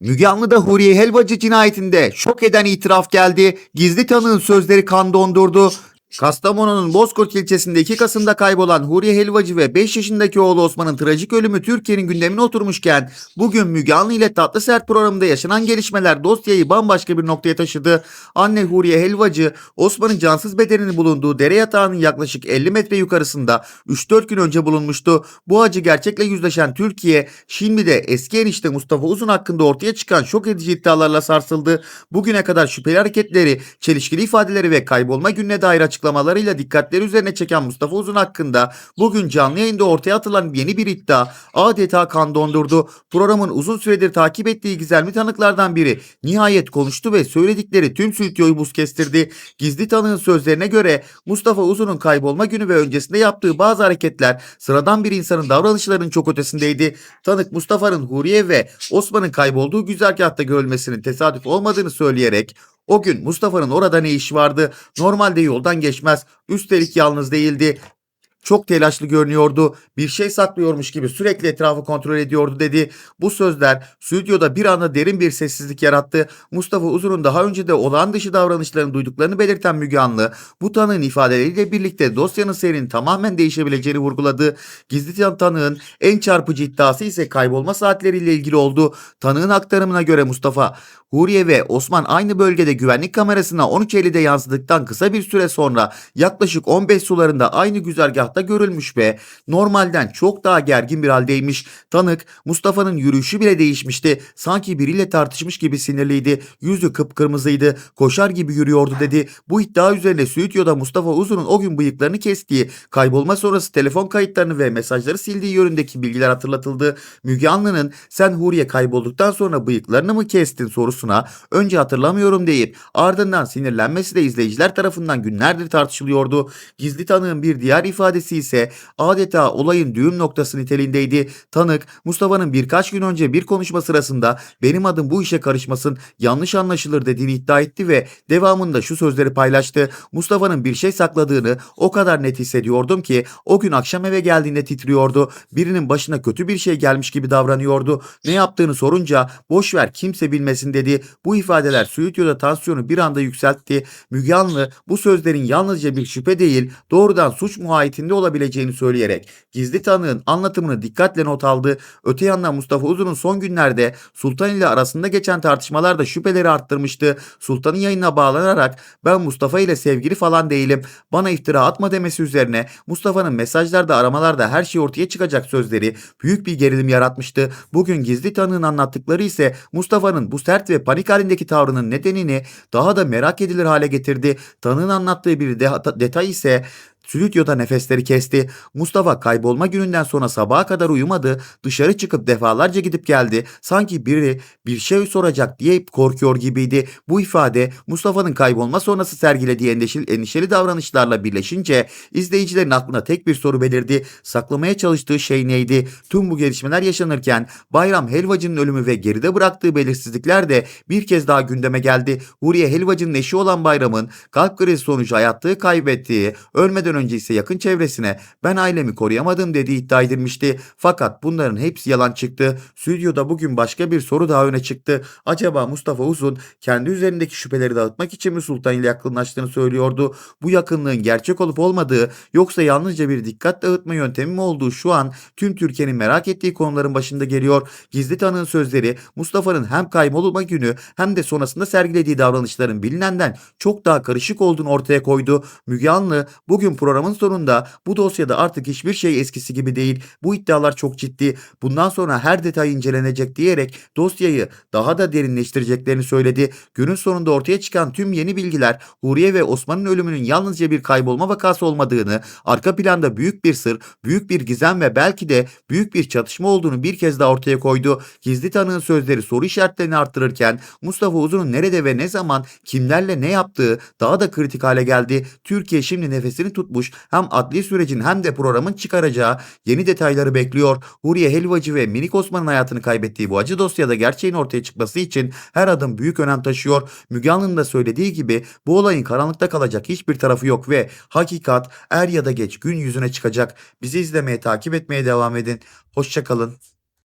Müge Anlı'da Huriye Helvacı cinayetinde şok eden itiraf geldi. Gizli tanığın sözleri kan dondurdu. Kastamonu'nun Bozkurt ilçesinde 2 Kasım'da kaybolan Huriye Helvacı ve 5 yaşındaki oğlu Osman'ın trajik ölümü Türkiye'nin gündemine oturmuşken bugün Müge Anlı ile Tatlı Sert programında yaşanan gelişmeler dosyayı bambaşka bir noktaya taşıdı. Anne Huriye Helvacı Osman'ın cansız bedeninin bulunduğu dere yatağının yaklaşık 50 metre yukarısında 3-4 gün önce bulunmuştu. Bu acı gerçekle yüzleşen Türkiye şimdi de eski enişte Mustafa Uzun hakkında ortaya çıkan şok edici iddialarla sarsıldı. Bugüne kadar şüpheli hareketleri, çelişkili ifadeleri ve kaybolma gününe dair açıklamalarıyla dikkatleri üzerine çeken Mustafa Uzun hakkında bugün canlı yayında ortaya atılan yeni bir iddia adeta kan dondurdu. Programın uzun süredir takip ettiği gizemli tanıklardan biri nihayet konuştu ve söyledikleri tüm stüdyoyu buz kestirdi. Gizli tanığın sözlerine göre Mustafa Uzun'un kaybolma günü ve öncesinde yaptığı bazı hareketler sıradan bir insanın davranışlarının çok ötesindeydi. Tanık Mustafa'nın Huriye ve Osman'ın kaybolduğu güzergahta görülmesinin tesadüf olmadığını söyleyerek o gün Mustafa'nın orada ne işi vardı? Normalde yoldan geçmez. Üstelik yalnız değildi. Çok telaşlı görünüyordu. Bir şey saklıyormuş gibi sürekli etrafı kontrol ediyordu dedi. Bu sözler stüdyoda bir anda derin bir sessizlik yarattı. Mustafa Uzun'un daha önce de olağan dışı davranışlarını duyduklarını belirten Müge Anlı, bu tanığın ifadeleriyle birlikte dosyanın seyrinin tamamen değişebileceğini vurguladı. Gizli tan- tanığın en çarpıcı iddiası ise kaybolma saatleriyle ilgili oldu. Tanığın aktarımına göre Mustafa, Huriye ve Osman aynı bölgede güvenlik kamerasına 13.50'de yansıdıktan kısa bir süre sonra yaklaşık 15 sularında aynı güzergahta görülmüş ve normalden çok daha gergin bir haldeymiş. Tanık Mustafa'nın yürüyüşü bile değişmişti. Sanki biriyle tartışmış gibi sinirliydi. Yüzü kıpkırmızıydı. Koşar gibi yürüyordu dedi. Bu iddia üzerine stüdyoda Mustafa Uzun'un o gün bıyıklarını kestiği, kaybolma sonrası telefon kayıtlarını ve mesajları sildiği yönündeki bilgiler hatırlatıldı. Müge Anlı'nın sen Huriye kaybolduktan sonra bıyıklarını mı kestin sorusuna önce hatırlamıyorum deyip ardından sinirlenmesi de izleyiciler tarafından günlerdir tartışılıyordu. Gizli tanığın bir diğer ifadesi ise adeta olayın düğüm noktası niteliğindeydi. Tanık Mustafa'nın birkaç gün önce bir konuşma sırasında benim adım bu işe karışmasın yanlış anlaşılır dediğini iddia etti ve devamında şu sözleri paylaştı. Mustafa'nın bir şey sakladığını o kadar net hissediyordum ki o gün akşam eve geldiğinde titriyordu. Birinin başına kötü bir şey gelmiş gibi davranıyordu. Ne yaptığını sorunca boş ver kimse bilmesin dedi. Bu ifadeler stüdyoda tansiyonu bir anda yükseltti. Müge Anlı bu sözlerin yalnızca bir şüphe değil doğrudan suç muhayitinde olabileceğini söyleyerek gizli tanığın anlatımını dikkatle not aldı. Öte yandan Mustafa Uzun'un son günlerde Sultan ile arasında geçen tartışmalar da şüpheleri arttırmıştı. Sultan'ın yayına bağlanarak ben Mustafa ile sevgili falan değilim. Bana iftira atma demesi üzerine Mustafa'nın mesajlarda aramalarda her şey ortaya çıkacak sözleri büyük bir gerilim yaratmıştı. Bugün gizli tanığın anlattıkları ise Mustafa'nın bu sert ve panik halindeki tavrının nedenini daha da merak edilir hale getirdi. Tanığın anlattığı bir de- detay ise Stüdyoda nefesleri kesti. Mustafa kaybolma gününden sonra sabaha kadar uyumadı. Dışarı çıkıp defalarca gidip geldi. Sanki biri bir şey soracak diye korkuyor gibiydi. Bu ifade Mustafa'nın kaybolma sonrası sergilediği endişeli, endişeli davranışlarla birleşince izleyicilerin aklına tek bir soru belirdi. Saklamaya çalıştığı şey neydi? Tüm bu gelişmeler yaşanırken Bayram Helvacı'nın ölümü ve geride bıraktığı belirsizlikler de bir kez daha gündeme geldi. Huriye Helvacı'nın eşi olan Bayram'ın kalp krizi sonucu hayatlığı kaybettiği, ölmeden önce ise yakın çevresine ben ailemi koruyamadım dediği iddia edilmişti. Fakat bunların hepsi yalan çıktı. Stüdyoda bugün başka bir soru daha öne çıktı. Acaba Mustafa Uzun kendi üzerindeki şüpheleri dağıtmak için mi Sultan ile yakınlaştığını söylüyordu? Bu yakınlığın gerçek olup olmadığı yoksa yalnızca bir dikkat dağıtma yöntemi mi olduğu şu an tüm Türkiye'nin merak ettiği konuların başında geliyor. Gizli tanığın sözleri Mustafa'nın hem kaybolma günü hem de sonrasında sergilediği davranışların bilinenden çok daha karışık olduğunu ortaya koydu. Müge Anlı bugün programın sonunda bu dosyada artık hiçbir şey eskisi gibi değil. Bu iddialar çok ciddi. Bundan sonra her detay incelenecek diyerek dosyayı daha da derinleştireceklerini söyledi. Günün sonunda ortaya çıkan tüm yeni bilgiler Huriye ve Osman'ın ölümünün yalnızca bir kaybolma vakası olmadığını, arka planda büyük bir sır, büyük bir gizem ve belki de büyük bir çatışma olduğunu bir kez daha ortaya koydu. Gizli tanığın sözleri soru işaretlerini arttırırken Mustafa Uzun'un nerede ve ne zaman kimlerle ne yaptığı daha da kritik hale geldi. Türkiye şimdi nefesini tutmuş hem adli sürecin hem de programın çıkaracağı yeni detayları bekliyor. Huriye Helvacı ve Minik Osman'ın hayatını kaybettiği bu acı dosyada gerçeğin ortaya çıkması için her adım büyük önem taşıyor. Müge Anlı'nın da söylediği gibi bu olayın karanlıkta kalacak hiçbir tarafı yok ve hakikat er ya da geç gün yüzüne çıkacak. Bizi izlemeye, takip etmeye devam edin. Hoşçakalın.